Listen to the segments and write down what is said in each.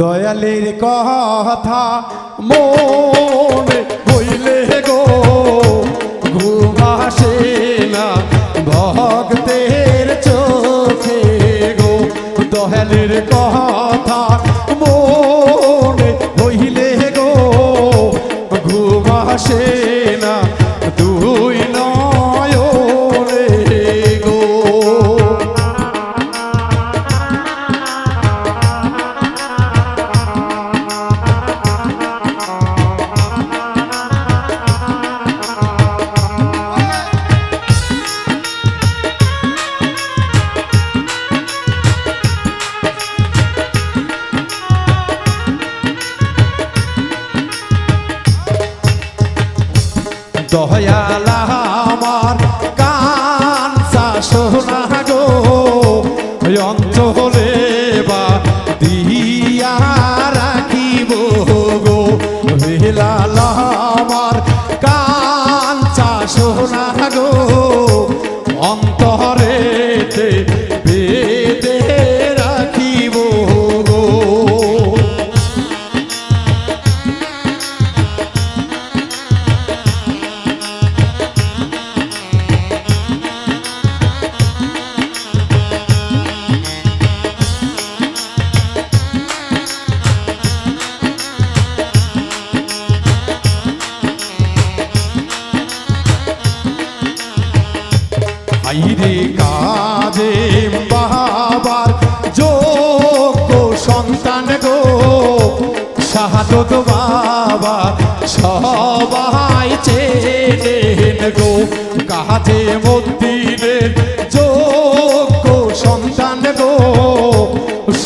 দয়ালের কথা মনে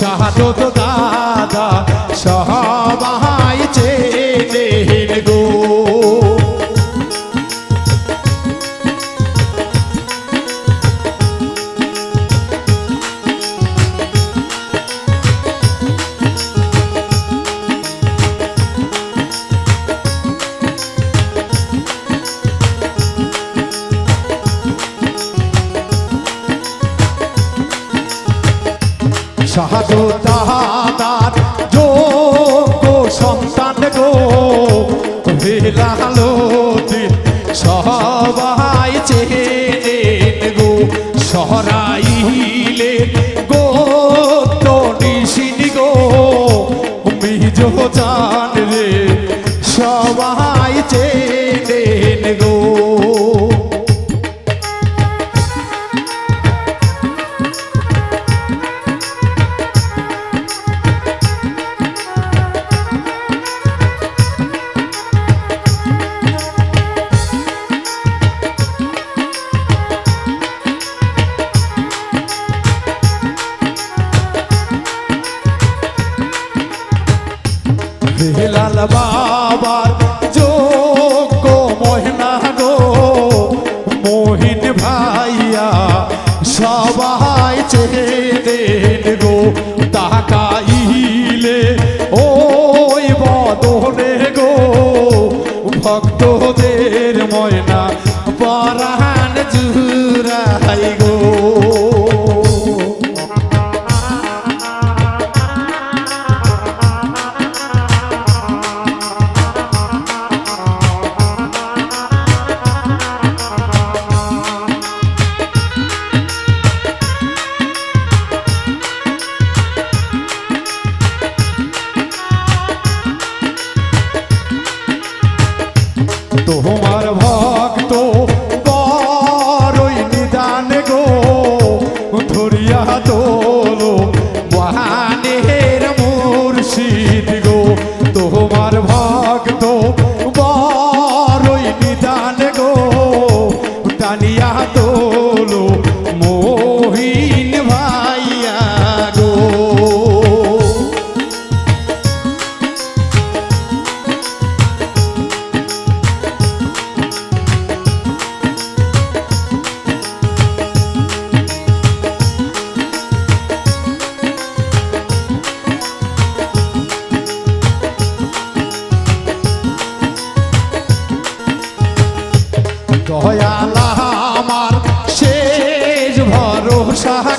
সাহা তো দাদা সহবা বাহাদু তাহাদার যোগ্য সন্তান গো। ভেলালো সহরাই বেলাল বাবার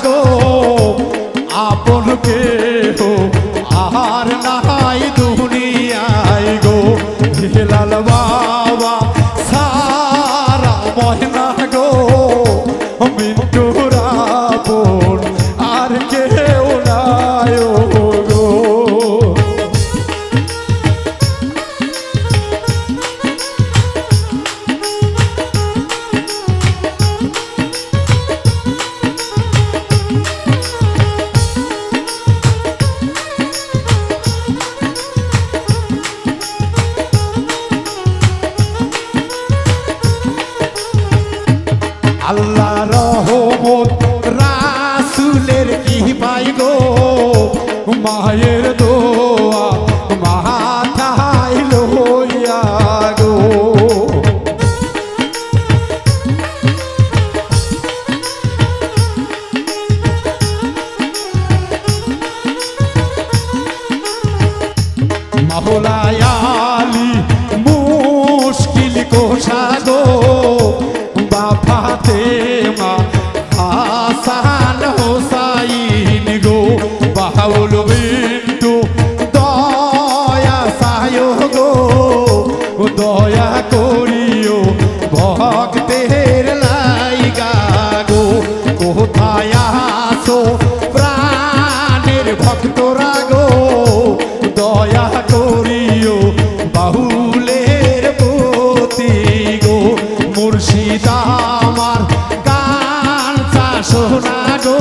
গো দিলের কি পাই গো? মায়ের দোয়া মাথায় গো। কোথায় আসো প্রাণের ভক্তরা গো, দয়া করিও বাহুলের প্রতি গো। মুর্শিদা আমার গান শোনা গো।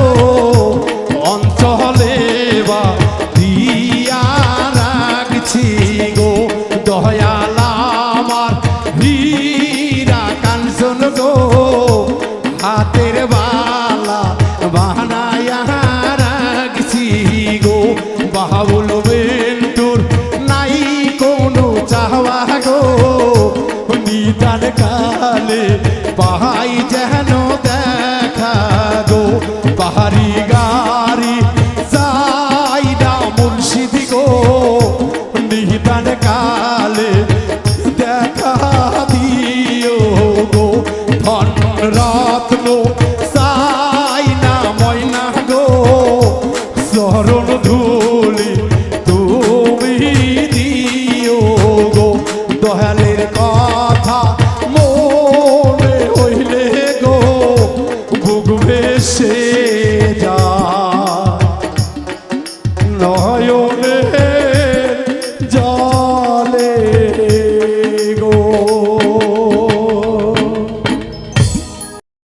জানে pro BC.